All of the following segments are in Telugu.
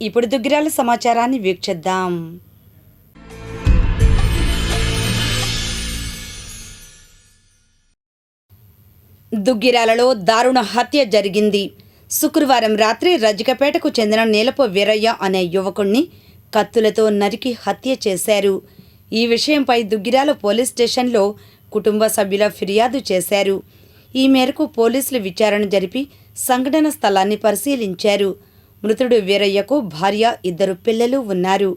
ఇప్పుడు దుగ్గిరాల సమాచారాన్ని వీక్షిద్దాం. దుగ్గిరాలలో దారుణ హత్య జరిగింది. శుక్రవారం రాత్రి రజికపేటకు చెందిన నీలపు వీరయ్య అనే యువకుణ్ణి కత్తులతో నరికి హత్య చేశారు. ఈ విషయంపై దుగ్గిరాల పోలీస్ స్టేషన్లో కుటుంబ సభ్యుల ఫిర్యాదు చేశారు. ఈ మేరకు పోలీసులు విచారణ జరిపి సంఘటన స్థలాన్ని పరిశీలించారు. మృతుడు వీరయ్యకు భార్య ఇద్దరు పిల్లలు ఉన్నారు.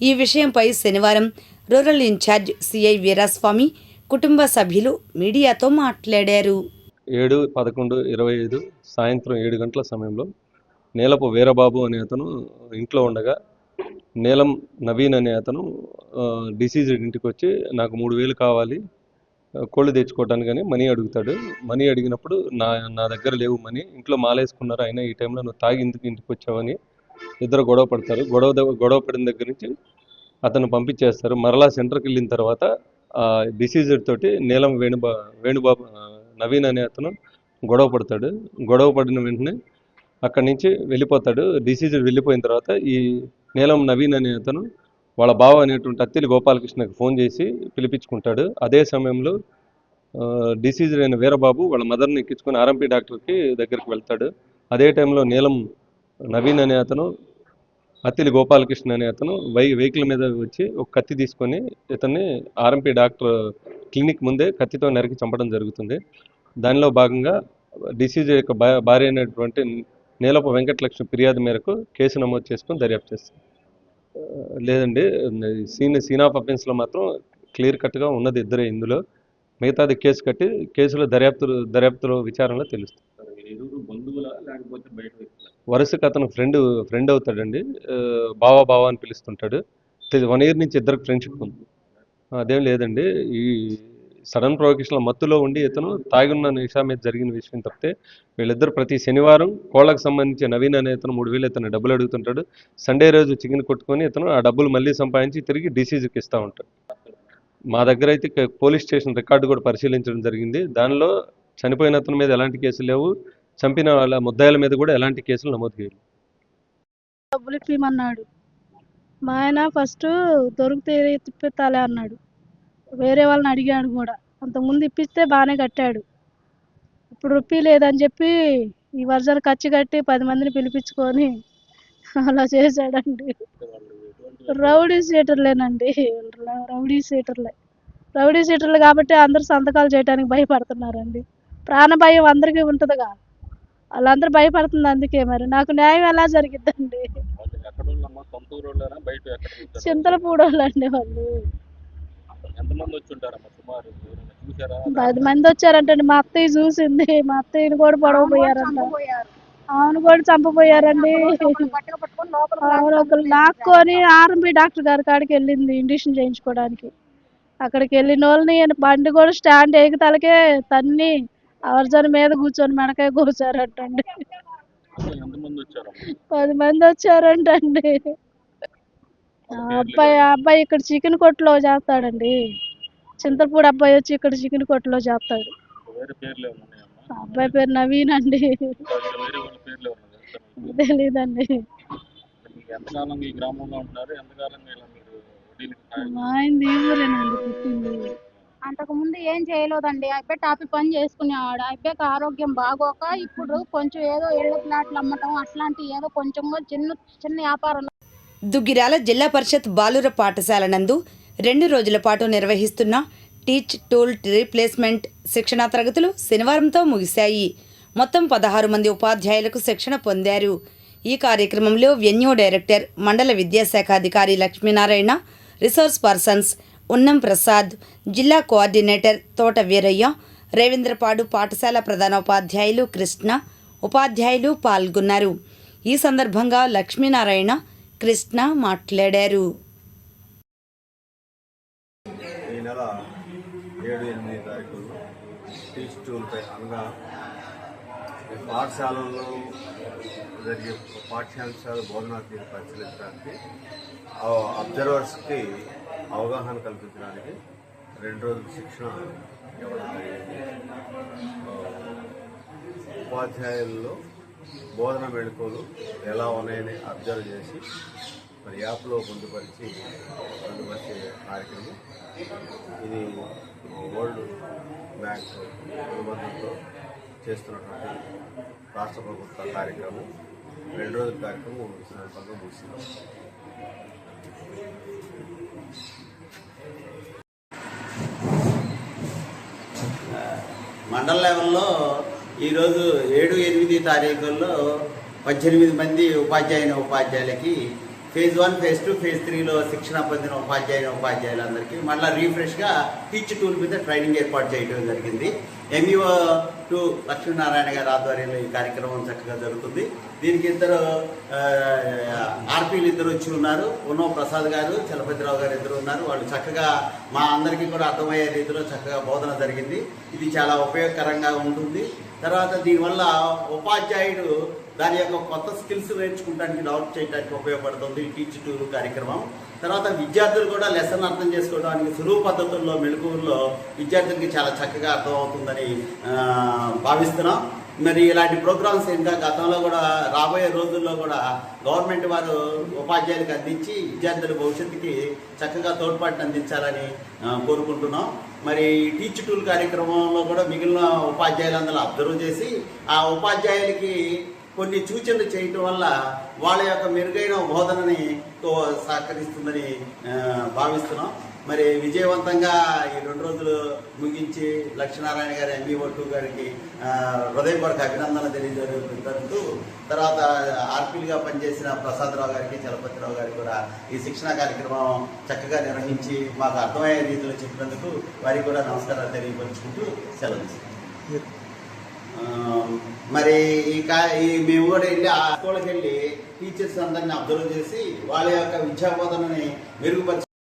ఈ విషయంపై శనివారం రూరల్ ఇన్ఛార్జ్ సిఐ వీరాస్వామి కుటుంబ సభ్యులు మీడియాతో మాట్లాడారు. ఏడు పదకొండు ఇరవై ఐదు సాయంత్రం ఏడు గంటల సమయంలో నీలపు వీరబాబు అనే అతను ఇంట్లో ఉండగా నీలం నవీన్ అనే అతను డిసీజ్డ్ ఇంటికి వచ్చి నాకు మూడు వేలు కావాలి కోళ్ళు తెచ్చుకోవటానికి కానీ మనీ అడుగుతాడు. మనీ అడిగినప్పుడు నా నా దగ్గర లేవు మనీ. ఇంట్లో మాలేసుకున్నారు అయినా ఈ టైంలో నువ్వు తాగి ఇందుకు ఇంటికి వచ్చావని ఇద్దరు గొడవ పడతారు. గొడవ గొడవ పడిన దగ్గర నుంచి అతను పంపించేస్తారు. మరలా సెంటర్కి వెళ్ళిన తర్వాత ఆ డిసీజర్ తోటి నీలం వేణుబా వేణుబాబు నవీన్ అనే అతను గొడవ పడతాడు. గొడవ పడిన వెంటనే అక్కడి నుంచి వెళ్ళిపోతాడు. డిసీజర్ వెళ్ళిపోయిన తర్వాత ఈ నీలం నవీన్ అనే అతను వాళ్ళ బావ అనేటువంటి అత్తిలి గోపాలకృష్ణకి ఫోన్ చేసి పిలిపించుకుంటాడు. అదే సమయంలో డిసీజ్ అయిన వీరబాబు వాళ్ళ మదర్ని ఎక్కించుకొని ఆర్ఎంపీ డాక్టర్కి దగ్గరికి వెళ్తాడు. అదే టైంలో నీలం నవీన్ అనే అతను అత్తిలి గోపాలకృష్ణ అనే అతను వై వెహికల్ మీద వచ్చి ఒక కత్తి తీసుకొని ఇతన్ని ఆర్ఎంపీ డాక్టర్ క్లినిక్ ముందే కత్తితో నరికి చంపడం జరుగుతుంది. దానిలో భాగంగా డిసీజ్ యొక్క భా- భార్య అయినటువంటి నీలపు వెంకటలక్ష్మి ఫిర్యాదు మేరకు కేసు నమోదు చేసుకొని దర్యాప్తు చేస్తుంది. లేదండి సీన్ సీన్ ఆఫ్ అఫెన్స్లో మాత్రం క్లియర్ కట్గా ఉన్నది ఇద్దరే ఇందులో. మిగతాది కేసు కట్టి కేసులో దర్యాప్తులు దర్యాప్తులో విచారణలో తెలుస్తుంది. ఎదురు లేకపోతే వరుసకు అతను ఫ్రెండ్ ఫ్రెండ్ అవుతాడండి. బావా బావా అని పిలుస్తుంటాడు. వన్ ఇయర్ నుంచి ఇద్దరికి ఫ్రెండ్షిప్ ఉంది. అదేం లేదండి ఈ సడన్ ప్రొవకేషన్ల మత్తులో ఉండి ఇతను తాగున్న నిషా మీద జరిగిన విషయం తప్పితే వీళ్ళిద్దరు ప్రతి శనివారం కోళ్ళకు సంబంధించి నవీన్ అనే ఇతను మూడు వేలు ఇతను డబ్బులు అడుగుతుంటాడు. సండే రోజు చికెన్ కొట్టుకొని ఇతను ఆ డబ్బులు మళ్ళీ సంపాదించి తిరిగి డీసీజీకి ఇస్తూ ఉంటాడు. మా దగ్గర అయితే పోలీస్ స్టేషన్ రికార్డు కూడా పరిశీలించడం జరిగింది. దానిలో చనిపోయిన అతని మీద ఎలాంటి కేసులు లేవు. చంపిన వాళ్ళ ముద్దాయిల మీద కూడా ఎలాంటి కేసులు నమోదు చేయలేదు. డబ్బులు ఇప్పమన్నాడు మా ఆయన ఫస్ట్ దొరికితే తిప్పిస్తాలే అన్నాడు. వేరే వాళ్ళని అడిగాడు కూడా. అంతకుముందు ఇప్పిస్తే బాగానే కట్టాడు. ఇప్పుడు రూపీ లేదని చెప్పి ఈ వర్జన్ ఖర్చు కట్టి పది మందిని పిలిపించుకొని అలా చేశాడండి. రౌడీ సీటర్లేనండి. రౌడీ సీటర్లే. రౌడీ సీటర్లు కాబట్టి అందరూ సంతకాలు చేయడానికి భయపడుతున్నారండి. ప్రాణ భయం అందరికీ ఉంటుందిగా. వాళ్ళందరూ భయపడుతుంది అందుకే మరి. నాకు న్యాయం ఎలా జరిగిద్దండి? వాళ్ళు. ఎక్కడ ఎంతమంది వచ్చి ఉంటారమ్మా సుమారు? ఎవరైనా చూసారా పది మంది వచ్చారంటండి. మా అత్తయ్య చూసింది. మా అత్తయ్యని కూడా పొడవ పోయారంట అవును కూడా ఒకరు లాక్కొని ఆర్ఎంపీ డాక్టర్ గారి కాడికి వెళ్ళింది ఇండిషన్ చేయించుకోవడానికి. అక్కడికి వెళ్ళిన వాళ్ళని బండి కూడా స్టాండ్ ఎగుతలకే తన్ని అవర్జన మీద కూర్చొని మెడకాయ కూర్చారంటండి పది మంది వచ్చారంటండి. అబ్బాయి ఆ అబ్బాయి ఇక్కడ చికెన్ కొట్టులో చేస్తాడండి. చింతలపూడి అబ్బాయి వచ్చి ఇక్కడ చికెన్ కొట్టులో చేస్తాడు. అబ్బాయి పేరు నవీన్ అండి? తెలీదండి. ఎంతకాలం ఈ ఊరేనండి పుట్టింది. అంతకు ముందు ఏం చేయలేదండి. అబ్బాయి టాపీ పని చేసుకునేవాడు. ఆ అబ్బాయికి ఆరోగ్యం బాగోక ఇప్పుడు కొంచెం ఏదో ఇళ్ళ ప్లాట్లు అమ్మటం అట్లాంటి ఏదో కొంచెం చిన్న చిన్న వ్యాపారం దుగ్గిరాల జిల్లా పరిషత్ బాలుర పాఠశాల నందు రెండు రోజుల పాటు నిర్వహిస్తున్న టీచ్ టూల్ రీప్లేస్మెంట్ శిక్షణా తరగతులు శనివారంతో ముగిశాయి. మొత్తం పదహారు మంది ఉపాధ్యాయులకు శిక్షణ పొందారు. ఈ కార్యక్రమంలో వెన్యూ డైరెక్టర్ మండల విద్యాశాఖ అధికారి లక్ష్మీనారాయణ రిసోర్స్ పర్సన్స్ ఉన్నం ప్రసాద్ జిల్లా కోఆర్డినేటర్ తోట వీరయ్య రేవేంద్రపాడు పాఠశాల ప్రధానోపాధ్యాయులు కృష్ణ ఉపాధ్యాయులు పాల్గొన్నారు. ఈ సందర్భంగా లక్ష్మీనారాయణ కృష్ణ మాట్లాడారు. ఈ నెల ఏడు ఎనిమిది తారీఖుల్లో టీచ్ అనగా ఈ పాఠశాలల్లో జరిగే పాఠ్యాంశాల బోధనా తీరు పరిశీలించడానికి అబ్జర్వర్స్కి అవగాహన కల్పించడానికి రెండు రోజుల శిక్షణ ఇవ్వడం జరిగింది. ఉపాధ్యాయుల్లో బోధన వేడుకలు ఎలా ఉన్నాయని అబ్జర్వ్ చేసి మరి యాప్లో పొందుపరిచి పొందుపరిచే కార్యక్రమం. ఇది వరల్డ్ బ్యాంక్ అనుబంధంతో చేస్తున్నటువంటి రాష్ట్ర ప్రభుత్వ కార్యక్రమం. రెండు రోజుల కార్యక్రమం సందర్భంగా ముగిసింది. మండల లెవెల్లో ఈరోజు ఏడు ఎనిమిది తారీఖుల్లో పద్దెనిమిది మంది ఉపాధ్యాయుని ఉపాధ్యాయులకి phase one phase two phase త్రీలో శిక్షణ పొందిన ఉపాధ్యాయుని ఉపాధ్యాయులందరికీ మళ్ళీ రీఫ్రెష్గా టీచ్ టూల్ మీద ట్రైనింగ్ ఏర్పాటు చేయడం జరిగింది. ఎంఈఓ టు లక్ష్మీనారాయణ గారి ఆధ్వర్యంలో ఈ కార్యక్రమం చక్కగా జరుగుతుంది. దీనికి ఇద్దరు ఆర్పీలు ఇద్దరు వచ్చి ఉన్నారు. ఉన్నో ప్రసాద్ గారు చలపతిరావు గారు ఇద్దరు ఉన్నారు. వాళ్ళు చక్కగా మా అందరికీ కూడా అర్థమయ్యే రీతిలో చక్కగా బోధన జరిగింది. ఇది చాలా ఉపయోగకరంగా ఉంటుంది. తర్వాత దీనివల్ల ఉపాధ్యాయుడు దాని యొక్క కొత్త స్కిల్స్ నేర్చుకోవడానికి డెవలప్ చేయడానికి ఉపయోగపడుతుంది టీచ్ టూర్ కార్యక్రమం. తర్వాత విద్యార్థులు కూడా లెసన్ అర్థం చేసుకోవడానికి సులువు పద్ధతుల్లో మెళుకువల్లో విద్యార్థులకి చాలా చక్కగా అర్థమవుతుందని భావిస్తున్నాం. మరి ఇలాంటి ప్రోగ్రామ్స్ ఇంకా గతంలో కూడా రాబోయే రోజుల్లో కూడా గవర్నమెంట్ వారు ఉపాధ్యాయులకు అందించి విద్యార్థుల భవిష్యత్తుకి చక్కగా తోడ్పాటును అందించాలని కోరుకుంటున్నాం. మరి టీచ్ టూల్ కార్యక్రమంలో కూడా మిగిలిన ఉపాధ్యాయులందరూ అబ్జర్వ్ చేసి ఆ ఉపాధ్యాయులకి కొన్ని సూచనలు చేయటం వల్ల వాళ్ళ యొక్క మెరుగైన బోధనని తో- సహకరిస్తుందని భావిస్తున్నాం. మరి విజయవంతంగా ఈ రెండు రోజులు ముగించి లక్ష్మీనారాయణ గారి ఎంబీఓ టూ గారికి హృదయపూర్వక అభినందనలు తెలియజేస్తూ తర్వాత ఆర్పీలుగా పనిచేసిన ప్రసాదరావు గారికి చలపతిరావు గారికి కూడా ఈ శిక్షణ కార్యక్రమం చక్కగా నిర్వహించి మాకు అర్థమయ్యే రీతిలో చెప్పినందుకు వారికి కూడా నమస్కారాలు తెలియపరుచుకుంటూ సెలవు మరి ఈ కా ఈ మేము కూడా వెళ్ళి ఆ స్కూల్కి వెళ్ళి టీచర్స్ అందరిని అబ్జర్వ్ చేసి వాళ్ళ యొక్క విద్యా బోధనని మెరుగుపరిచి